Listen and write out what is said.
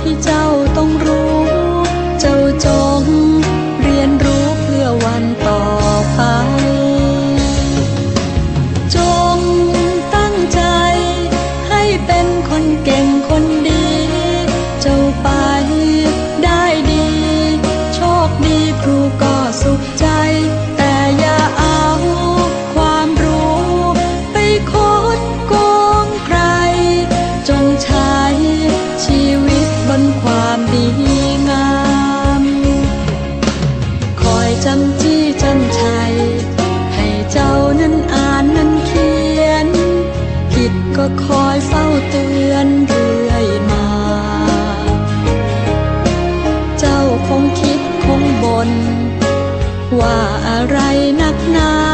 ที่เจ้าต้องรู้ เจ้าจง ก็คอยเฝ้าเตือนเรื่อยมา เจ้าคงคิดคงบนว่าอะไรนักหนา